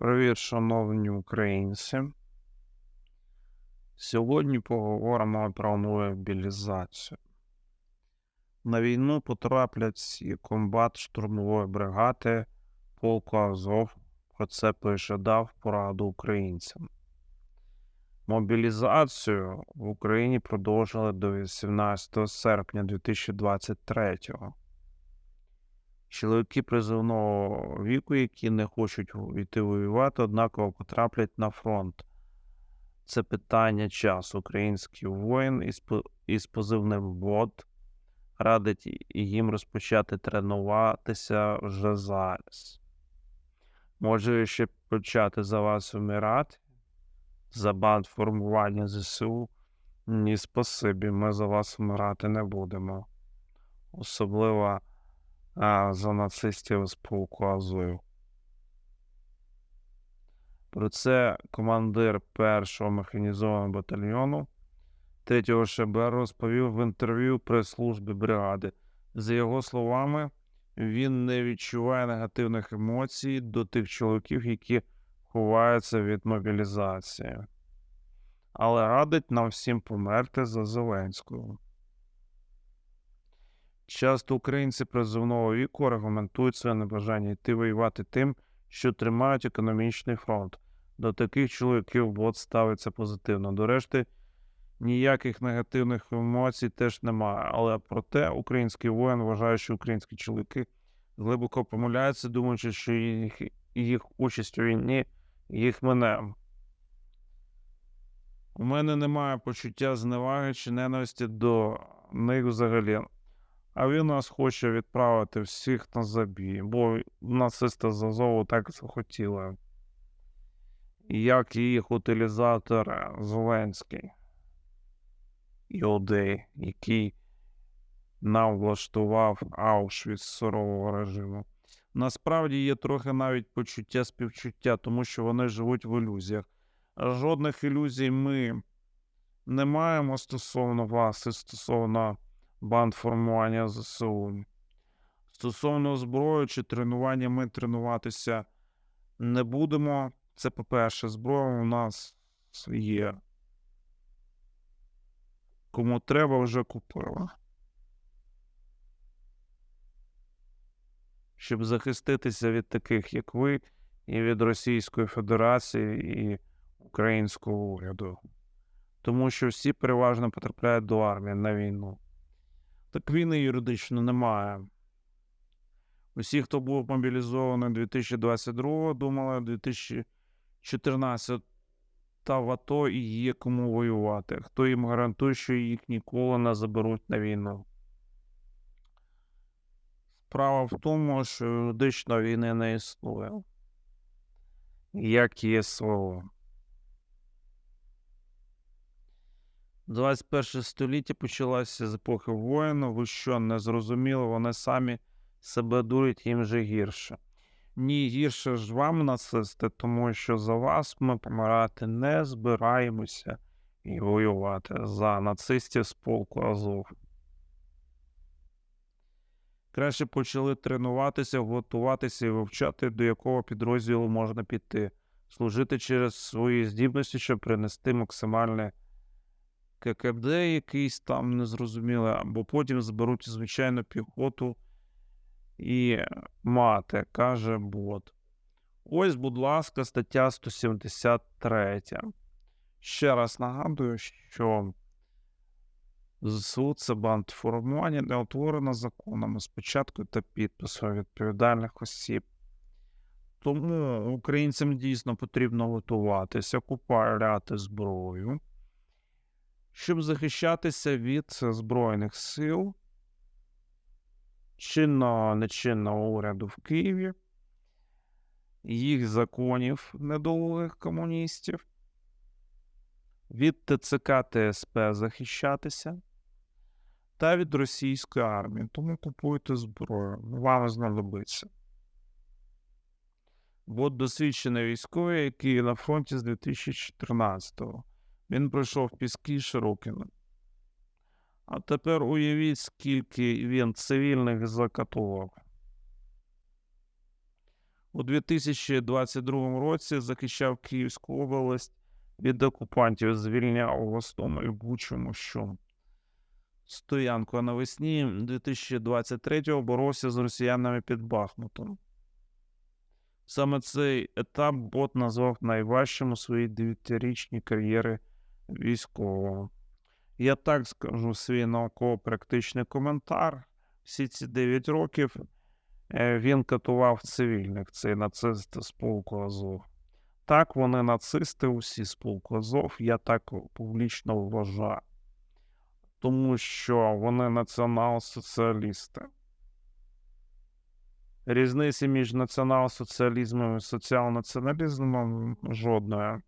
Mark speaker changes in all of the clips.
Speaker 1: Привіт, шановні українці. Сьогодні поговоримо про мобілізацію. На війну потраплять всі комбат штурмової бригади полку Азов. Про це пише пораду українцям. Мобілізацію в Україні продовжили до 18 серпня 2023 Чоловіки призовного віку, які не хочуть йти воювати, однаково потраплять на фронт. Це питання часу. Український воїн із, позивним ВОД радить їм розпочати тренуватися вже зараз. Може ще почати за вас вмирати? За банд формування ЗСУ? Ні, спасибі, ми за вас вмирати не будемо. Особливо за нацистів з полку Азов. Про це командир першого механізованого батальйону 3 ШБР розповів в інтерв'ю прес-службі бригади. За його словами, він не відчуває негативних емоцій до тих чоловіків, які ховаються від мобілізації, але радить нам всім померти за Зеленського. Часто українці призовного віку аргументують своє небажання йти воювати тим, що тримають економічний фронт. До таких чоловіків бот ставиться позитивно. До решти, ніяких негативних емоцій теж немає. Але проте український воїн вважає, що українські чоловіки глибоко помиляються, думаючи, що їх, їх участь у війні їх мине. У мене немає почуття зневаги чи ненависті до них взагалі. А він нас хоче відправити всіх на забій, бо нацисти з Азову так захотіли. Як і їх утилізатор е, Зеленський, іудей, який нам влаштував Аушвіц сурового режиму. Насправді є трохи навіть почуття співчуття, тому що вони живуть в ілюзіях. Жодних ілюзій ми не маємо стосовно вас і стосовно банд формування ЗСУ. Стосовно зброї чи тренування, ми тренуватися не будемо. Це, по-перше, зброя у нас є. Кому треба, вже купила. Щоб захиститися від таких, як ви, і від Російської Федерації і українського уряду. Тому що всі переважно потрапляють до армії на війну. Так війни юридично немає. Усі, хто був мобілізований 2022, думали 2014 та в АТО є кому воювати. Хто їм гарантує, що їх ніколи не заберуть на війну. Справа в тому, що юридично війни не існує. Як є слово. 21 століття почалося з епохи воїну. Ви що не зрозуміли, вони самі себе дурять їм же гірше. Ні, гірше ж вам нацисти, тому що за вас ми помирати не збираємося і воювати за нацистів з полку Азов. Краще почали тренуватися, готуватися і вивчати, до якого підрозділу можна піти, служити через свої здібності, щоб принести максимальне ККД якийсь там незрозумілий, або потім зберуть звичайну піхоту і мати, каже бот. Ось, будь ласка, стаття 173. Ще раз нагадую, що ЗСУ це бандформування не утворено законами спочатку та підписом відповідальних осіб. Тому українцям дійсно потрібно готуватися, купувати зброю щоб захищатися від Збройних сил, чинного нечинного уряду в Києві, їх законів недолугих комуністів, від ТЦК ТСП захищатися та від російської армії. Тому купуйте зброю, вам знадобиться. Бо досвідчений військовий, який на фронті з 2014-го. Він пройшов піски Широкіна. А тепер уявіть, скільки він цивільних закатував. У 2022 році захищав Київську область від окупантів, звільняв Гостомель, Бучу, Мощу. Стоянку, а навесні 2023-го боровся з росіянами під Бахмутом. Саме цей етап бот назвав найважчим у своїй дев'ятирічній кар'єрі військового. Я так скажу свій науково-практичний коментар. Всі ці 9 років е, він катував цивільних, цей нацист з полку Азов. Так, вони нацисти, усі з полку Азов, я так публічно вважаю. Тому що вони націонал-соціалісти. Різниці між націонал-соціалізмом і соціал-націоналізмом жодної.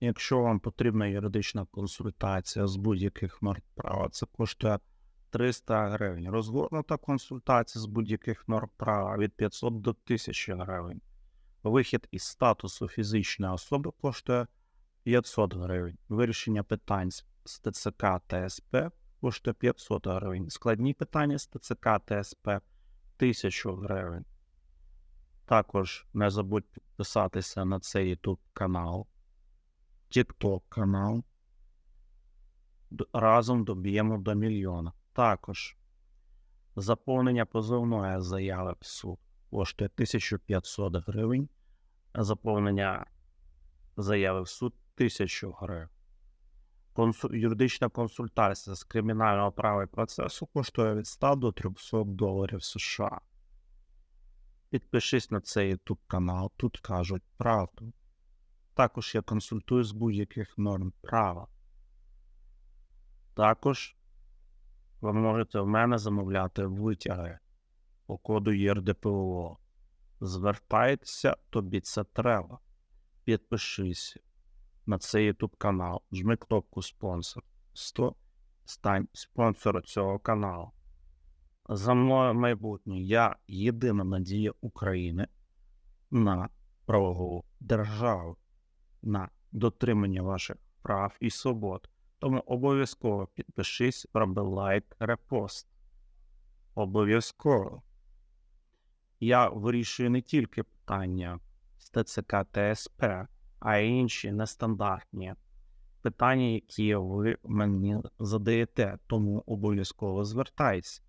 Speaker 1: Якщо вам потрібна юридична консультація з будь-яких норм права, це коштує 300 гривень. Розгорнута консультація з будь-яких норм права від 500 до 1000 гривень. Вихід із статусу фізичної особи коштує 500 гривень. Вирішення питань з ТЦК та СП коштує 500 гривень. Складні питання з ТЦК та СП 1000 гривень. Також не забудь підписатися на цей YouTube канал. TikTok канал. Разом доб'ємо до мільйона. Також заповнення позовної заяви в суд коштує 1500 гривень, заповнення заяви в суд 1000 гривень. Консу... Юридична консультація з кримінального права і процесу коштує від 100 до 300 доларів США. Підпишись на цей YouTube канал, тут кажуть правду. Також я консультую з будь-яких норм права. Також ви можете в мене замовляти витяги по коду ЄРДПО. Звертайтеся, тобі це треба. Підпишись на цей YouTube канал, жми кнопку спонсор. 100 стань спонсором цього каналу. За мною майбутнє. Я єдина надія України на правову державу, на дотримання ваших прав і свобод. Тому обов'язково підпишись, роби лайк, репост. Обов'язково. Я вирішую не тільки питання з ТЦК та СП, а й інші нестандартні питання, які ви мені задаєте, тому обов'язково звертайся.